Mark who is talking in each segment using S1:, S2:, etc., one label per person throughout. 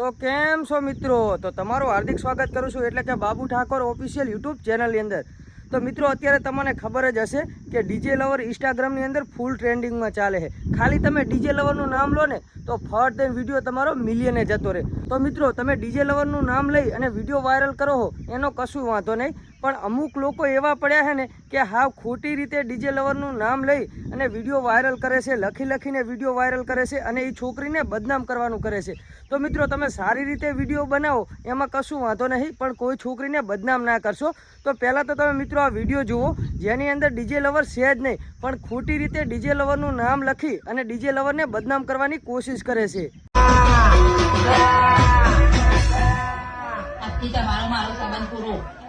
S1: તો કેમ છો મિત્રો? તો તમારું હાર્દિક સ્વાગત કરું છું, એટલે કે બાબુ ઠાકોર ઓફિશિયલ યુટ્યુબ ચેનલની અંદર. તો મિત્રો, અત્યારે તમને ખબર જ હશે કે ડીજે લવર ઇન્સ્ટાગ્રામની અંદર ફૂલ ટ્રેન્ડિંગમાં ચાલે છે. ખાલી તમે ડીજે લવરનું નામ લો ને, તો ફટ દઈને વીડિયો તમારો મિલિયને જતો રહે. તો મિત્રો, તમે ડીજે લવરનું નામ લઈ અને વીડિયો વાયરલ કરો હો, એનો કશું વાંધો નહીં. પણ અમુક લોકો એવા પડ્યા છે ને કે હાવ ખોટી રીતે ડીજે લવરનું નામ લઈ અને વીડિયો વાયરલ કરે છે, લખી લખીને વીડિયો વાયરલ કરે છે અને એ છોકરીને બદનામ કરવાનું કરે છે. તો મિત્રો, તમે સારી રીતે વીડિયો બનાવો, એમાં કશું વાંધો નહીં, પણ કોઈ છોકરીને બદનામ ના કરશો. તો પહેલાં તો તમે મિત્રો આ વીડિયો જુઓ, જેની અંદર ડીજે લવર છે જ નહીં, પણ ખોટી રીતે ડીજે લવરનું નામ લખી અને ડીજે લવરને બદનામ કરવાની કોશિશ કરે છે.
S2: તમારો મારો સંબંધ પૂરો.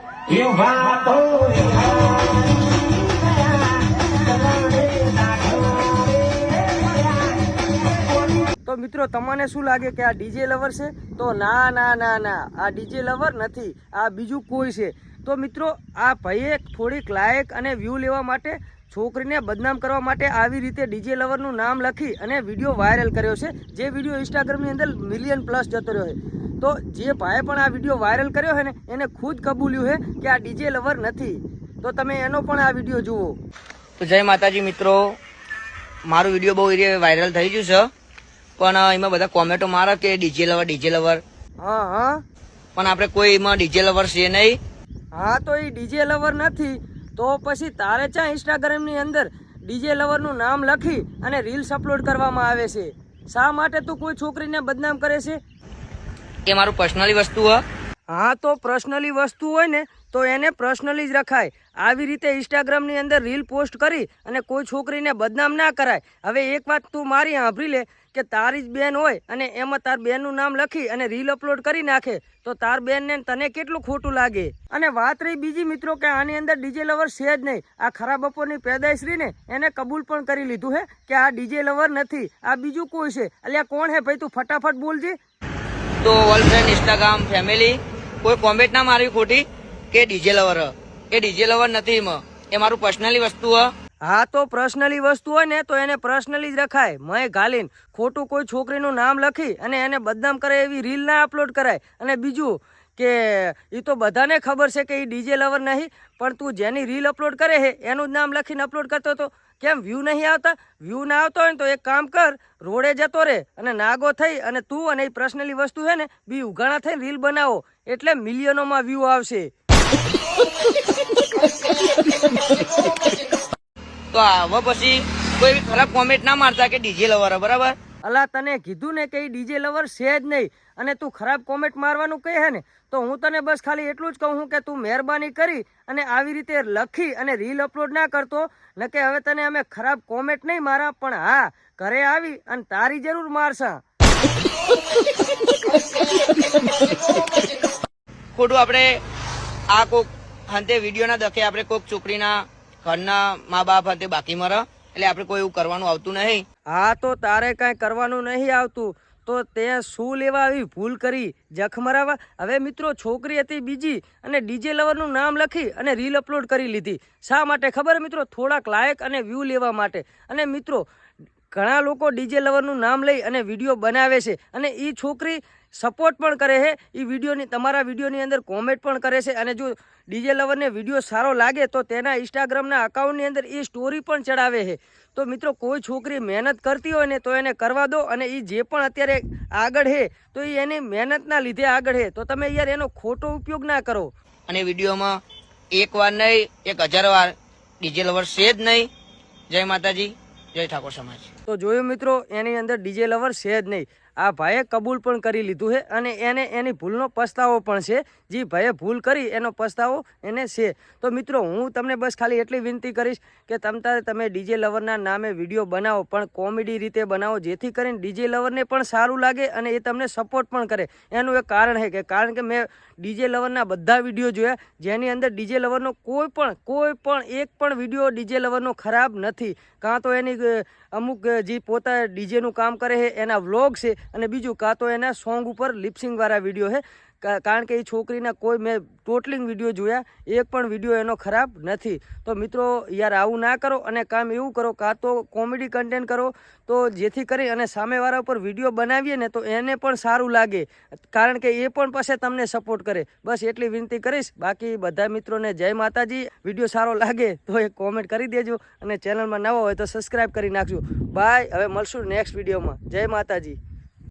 S1: તો મિત્રો, તમને શું લાગે કે આ ડીજે લવર છે? તો ના ના ના ના. આ ડીજે લવર નથી. આ બીજું કોઈ છે. તો મિત્રો, આ ભાઈએ થોડીક લાયક અને વ્યૂ લેવા માટે છોકરીને બદનામ કરવા માટે આવી રીતે ડીજે લવરનું નામ લખી અને વીડિયો વાયરલ કર્યો છે. જે વીડિયો ઇન્સ્ટાગ્રામની અંદર મિલિયન પ્લસ જતો રહ્યો છે. તો જે ભાઈએ પણ આ વીડિયો વાયરલ કર્યો છે ને એને ખુદ કબૂલ્યું છે કે આ ડીજે લવર નથી. તો તમે એનો પણ આ વીડિયો જુઓ.
S3: તો જય માતાજી મિત્રો. મારું વીડિયો બહુ વાયરલ થઈ ગયું છે. પણ એમાં બધા કોમેન્ટો મારે કે ડીજે લવર ડીજે લવર.
S1: હા હા.
S3: પણ આપણે કોઈ એમાં ડીજે લવર છે નહીં.
S1: હા તો એ ડીજે લવર નથી. તો પછી તારે ચા ઇન્સ્ટાગ્રામની અંદર ડીજે લવરનું નામ લખી અને રીલ્સ અપલોડ કરવામાં આવે છે? શા માટે તું કોઈ છોકરીને બદનામ કરે છે?
S3: એ મારું પર્સનલી વસ્તુ હોય?
S1: હા, તો પર્સનલી વસ્તુ હોય ને, તો એને પર્સનલી જ રખાય. આવી રીતે ઇન્સ્ટાગ્રામની અંદર રીલ પોસ્ટ કરી અને કોઈ છોકરીને બદનામ ના કરાય. હવે એક વાત તું મારી સાંભળી લે કે તારી જ બેન હોય અને એમાં તાર બેનનું નામ લખી અને રીલ અપલોડ કરી નાખે, તો તાર બેનને તને કેટલું ખોટું લાગે? અને વાત રહી બીજી મિત્રો કે આની અંદર ડીજે લવર છે જ નહીં. આ ખરાબ બપોરની પેદાઈશ રહી ને એને કબૂલ પણ કરી લીધું હે કે આ ડીજે લવર નથી. આ બીજું કોઈ છે. અલ્યા, કોણ હે ભાઈ તું? ફટાફટ બોલજે.
S3: તો ફ્રેન્ડ ઇન્સ્ટાગ્રામ ફેમિલી કોઈ કોમેન્ટ ના મારવી ખોટી કે ડીજે લવર. એ ડીજે લવર નથી એ મારું પર્સનલી વસ્તુ હ.
S1: હા, તો પર્સનલી વસ્તુ હોય ને, તો એને પર્સનલી જ રખાય. મય ઘાલીને ખોટું કોઈ છોકરીનું નામ લખી અને એને બદનામ કરે એવી રીલ ના અપલોડ કરાય. અને બીજું કે એ તો બધાને ખબર છે કે એ ડીજે લવર નહીં, પણ તું જેની રીલ અપલોડ કરે છે, એનું જ નામ લખીને અપલોડ કરતો તો કેમ વ્યૂ નહીં આવતા? વ્યૂ ના આવતો હોય ને તો એક કામ કર, રોડે જતો રહે અને નાગો થઈ અને તું અને એ પર્સનલી વસ્તુ છે ને, બી ઉઘાણા થઈને રીલ બનાવો, એટલે મિલિયનોમાં વ્યૂ આવશે.
S3: તો આવો પછી કોઈ ખરાબ કોમેન્ટ ના મારતા કે ડીજે લવર, બરાબર?
S1: અલા, તને કીધું ને કે ડીજે લવર છે જ નહીં અને તું ખરાબ કોમેન્ટ મારવાનું કહે ને, તો હું તને બસ ખાલી એટલું જ કહું છું કે તું મહેરબાની કરી અને આવી રીતે લખી અને રીલ અપલોડ ના કરતો, ન કે હવે તને અમે ખરાબ કોમેન્ટ નહીં મારા, પણ હા, ઘરે આવી અને તારી જરૂર મારશા.
S3: ખોટું આપણે આ કોક હંતે વિડીયોના દખે આપણે કોક છોકરીના ઘરના મા બાપ હંતે બાકી મરે, એટલે આપણે કોઈ એવું કરવાનું આવતું નહીં.
S1: હા તો તારે કાંઈ કરવાનું નહીં આવતું. તો તે શું લેવા આવી ભૂલ કરી? જખ મરાવા હવે મિત્રો, છોકરી હતી બીજી અને ડીજે લવરનું નામ લખી અને રીલ અપલોડ કરી લીધી. શા માટે ખબર મિત્રો? થોડાક લાયક અને વ્યૂ લેવા માટે. અને મિત્રો, ઘણા લોકો ડીજે લવરનું નામ લઈ અને વીડિયો બનાવે છે. અને એ છોકરી સપોર્ટ પણ કરે છે. એ વિડીયોની તમારા વિડીયોની અંદર કોમેન્ટ પણ કરે છે અને જો ડીજે લવરને વીડિયો સારો લાગે તો તેના ઇન્સ્ટાગ્રામના અકાઉન્ટની અંદર એ સ્ટોરી પણ ચડાવે છે. તો મિત્રો કોઈ છોકરી મહેનત કરતી હોય ને તો એને કરવા દો અને એ જે પણ અત્યારે આગળ છે તો એ એની મહેનતના લીધે આગળ છે. તો તમે યાર એનો ખોટો ઉપયોગ ના કરો.
S3: અને વિડીયોમાં એક વાર નહીં એક હજાર વાર ડીજે લવર છે જ નહીં. જય માતાજી જય ઠાકોર સમાજ.
S1: તો જોયું મિત્રો એની અંદર ડીજે લવર છે જ નહીં. આ ભાઈએ કબૂલ પણ કરી લીધું છે અને એને એની ભૂલનો પસ્તાવો પણ છે. જે ભાઈએ ભૂલ કરી, એનો પસ્તાવો એને છે. તો મિત્રો, હું તમને બસ ખાલી એટલી વિનંતી કરીશ કે તમ તારે તમે ડીજે લવરના નામે વીડિયો બનાવો, પણ કોમેડી રીતે બનાવો, જેથી કરીને ડીજે લવરને પણ સારું લાગે અને એ તમને સપોર્ટ પણ કરે. એનું એક કારણ છે કે, કારણ કે મેં ડીજે લવરના બધા વીડિયો જોયા, જેની અંદર ડીજે લવરનો કોઈ પણ કોઈ પણ એક પણ વીડિયો ડીજે લવરનો ખરાબ નથી. કાં તો એની અમુક જે પોતા ડીજેનું કામ કરે છે, એના વ્લોગ છે અને બીજું કાં તો એના સોંગ ઉપર લિપ્સિંગવાળા વીડિયો છે. કારણ કે એ છોકરીના કોઈ મેં ટોટલિંગ વીડિયો જોયા, એક પણ વીડિયો એનો ખરાબ નથી. તો મિત્રો, યાર આવું ના કરો અને કામ એવું કરો કાં તો કોમેડી કન્ટેન્ટ કરો, તો જેથી કરી અને સામેવાળા ઉપર વીડિયો બનાવીએ ને તો એને પણ સારું લાગે. કારણ કે એ પણ પાસે તમને સપોર્ટ કરે. બસ એટલી વિનંતી કરીશ. બાકી બધા મિત્રોને જય માતાજી. વીડિયો સારો લાગે તો એક કોમેન્ટ કરી દેજો અને ચેનલમાં નવો હોય તો સબસ્ક્રાઈબ કરી નાખજો. બાય હવે મળશું નેક્સ્ટ વિડીયોમાં જય માતાજી.